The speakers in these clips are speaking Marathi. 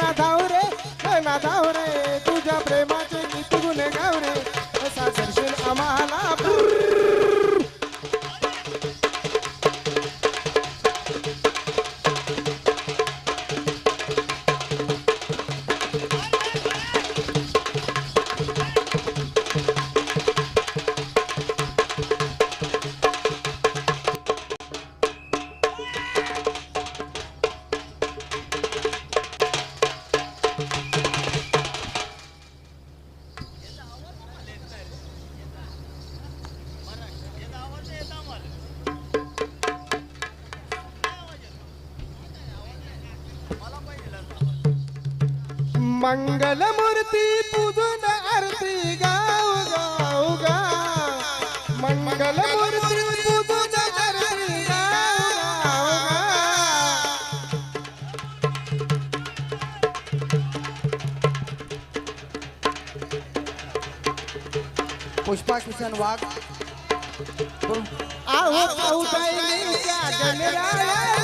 না দাও রে না দাও मंगल मूर्ती पूजून आरती गाव गाव गा मंगल मूर्ती पूजून आरती गाव गाव गा पुष्पा किशन वाघ. आहो पाऊसाईच्या गणरायाला चरण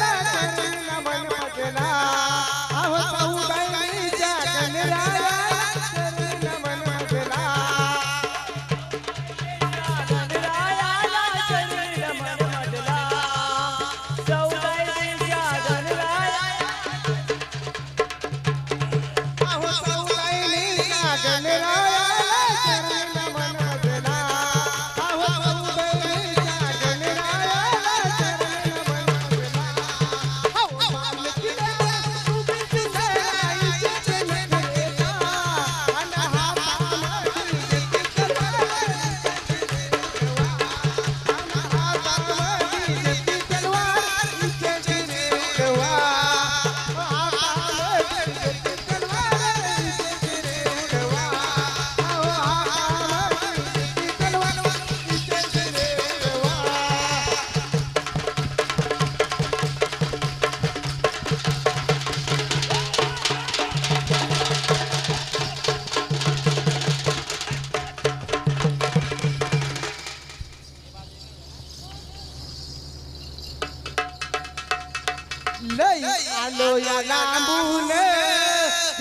નહીં આલોયા લાંબુ ને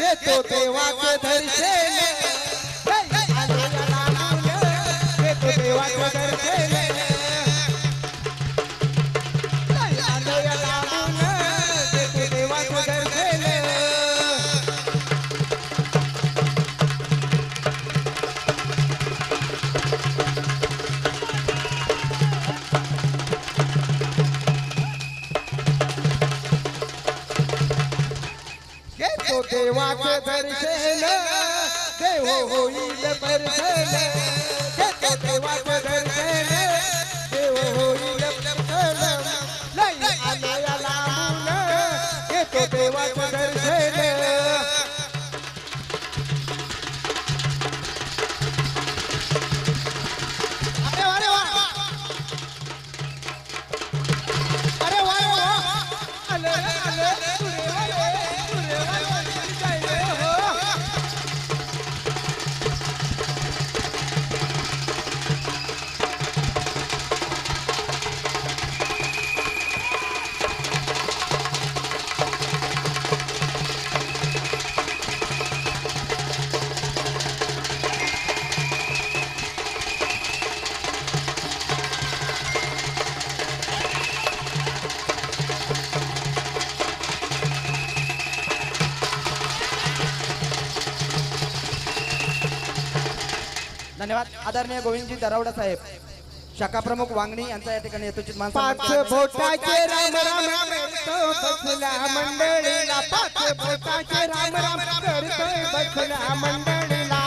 એ તો તે વાત ધરશે ને આલોયા લાંબુ ને તો તે વાત ધરશે देव होईल दर्शन धन्यवाद. आदरणीय गोविंदजी दरावडा साहेब. शाखा प्रमुख वांगणी यांचा या ठिकाणी यथोचित मान पाच सन्मान. बोटाचे राम राम करतो बसला मंडळीला. पाच बोटाचे राम राम करतोय बसला मंडळीला.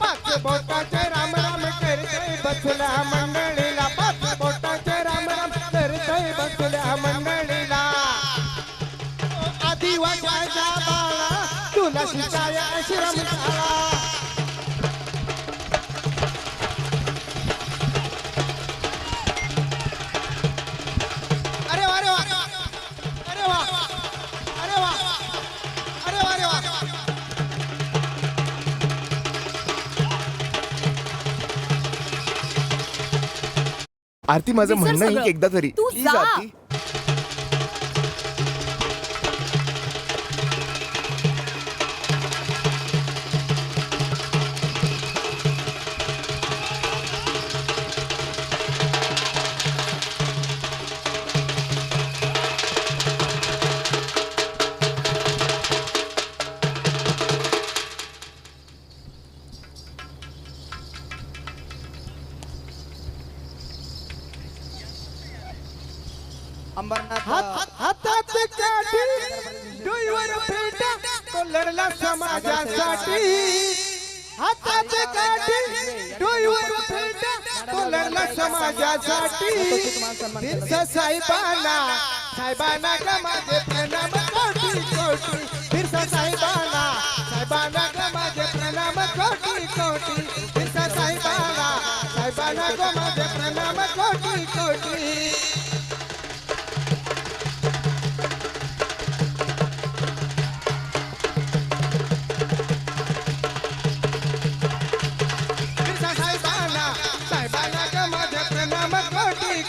पाच बोटाचे राम राम करतोय बसला मंडळीला. पाच बोटाचे राम राम करतोय बसला मंडळीला. आदिवासाच्या बाळा तुला शिकाया आश्रम शाळा आरती माझं म्हणणं आहे एकदा तरी. तू जा. आरती. तो समाजासाठी. हाताचे काठी डोईवर फेटा तो समाजासाठी. भिंत साहेबांना साहेबांना का माझे प्रणाम कोटी कोटी. भिंत साहेबांना साहेबांना का माझे प्रणाम कोटी कोटी.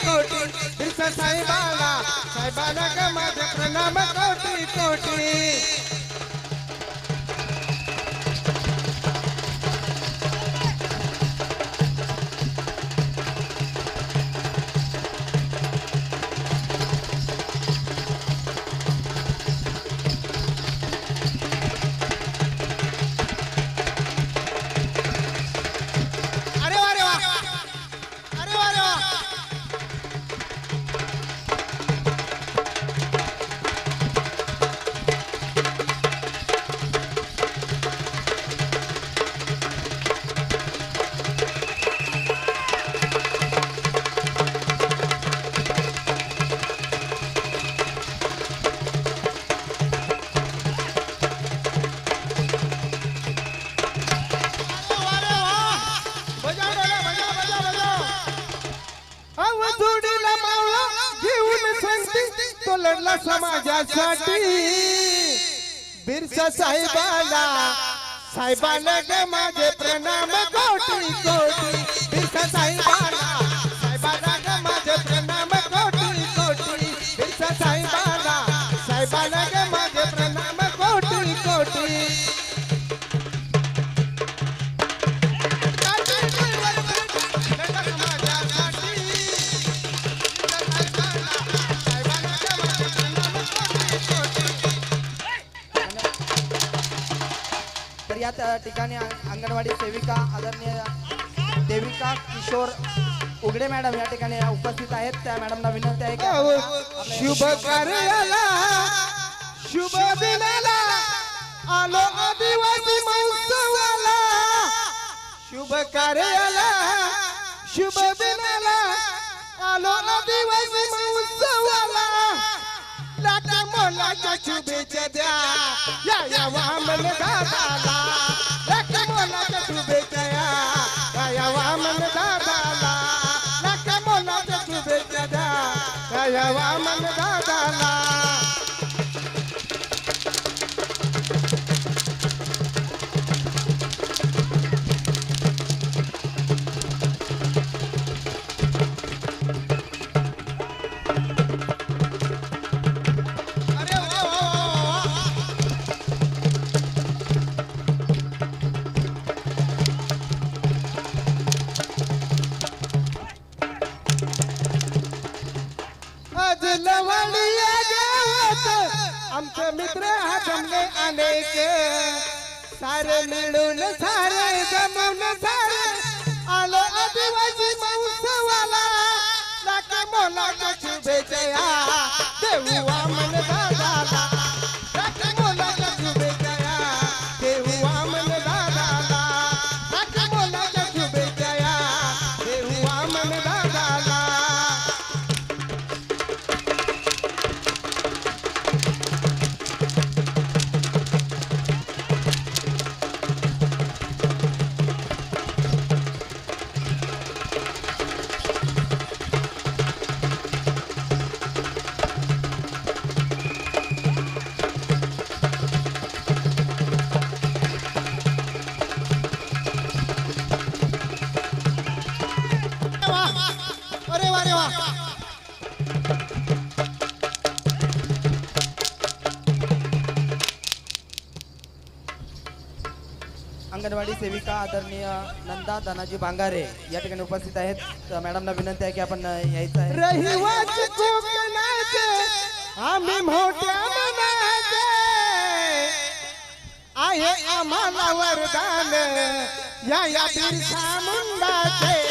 कोटी कोटी बिरसा साहेबांना साहेबांना ग माझे प्रणाम कोटी कोटी तो लढला समाजासाठी. बिरसा साहेबाला साहेबाला ग माझे प्रणाम कोटी कोटी. बिरसा साहेबाला साहेबाला ग माझे प्रणाम कोटी कोटी. बिरसा साहेबाला साहेबाला ग माझे प्रणाम कोटी कोटी. तर या त- ठिकाणी अंगणवाडी सेविका आदरणीय देविका किशोर उगडे मॅडम या ठिकाणी उपस्थित आहेत. त्या मॅडमना विनंती आहे की शुभ कार्याला शुभ दिनाला आलो आदिवासी महोत्सवाला. शुभ कार्याला शुभ दिनाला आलो आदिवासी महोत्सवाला. शुभेच्छा द्या. या या वामन दादाला लवणीया गावात आमचे मित्र हा जमले अनेक. सारे मिळून सारे जमून सारे. आलो आदिवासी महोत्सवाला. लाख मोलाच्या शुभेच्छा या देऊ वामन दादाला. अंगणवाडी सेविका आदरणीय नंदा धनाजी बांगारे या ठिकाणी उपस्थित आहेत. मॅडमना विनंती आहे की आपण यायचं आहे. रहिवासी कोकणाचे आम्ही मोठ्या मनाचे. आहे आम्हाला वरदान या या बिरसा मुंडाचे.